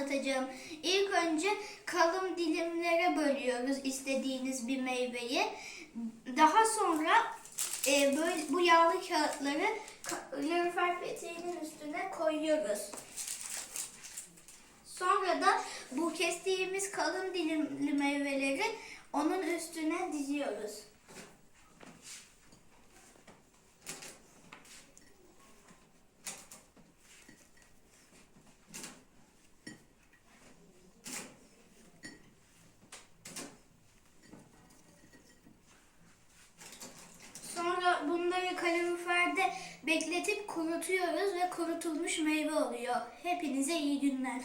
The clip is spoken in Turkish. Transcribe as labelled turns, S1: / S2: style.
S1: anlatacağım. İlk önce kalın dilimlere bölüyoruz istediğiniz bir meyveyi. Daha sonra e, böyle bu yağlı kağıtları kalorifer peteğinin üstüne koyuyoruz. Sonra da bu kestiğimiz kalın dilimli meyveleri onun üstüne diziyoruz. Kaloriferde bekletip kurutuyoruz ve kurutulmuş meyve oluyor. Hepinize iyi günler.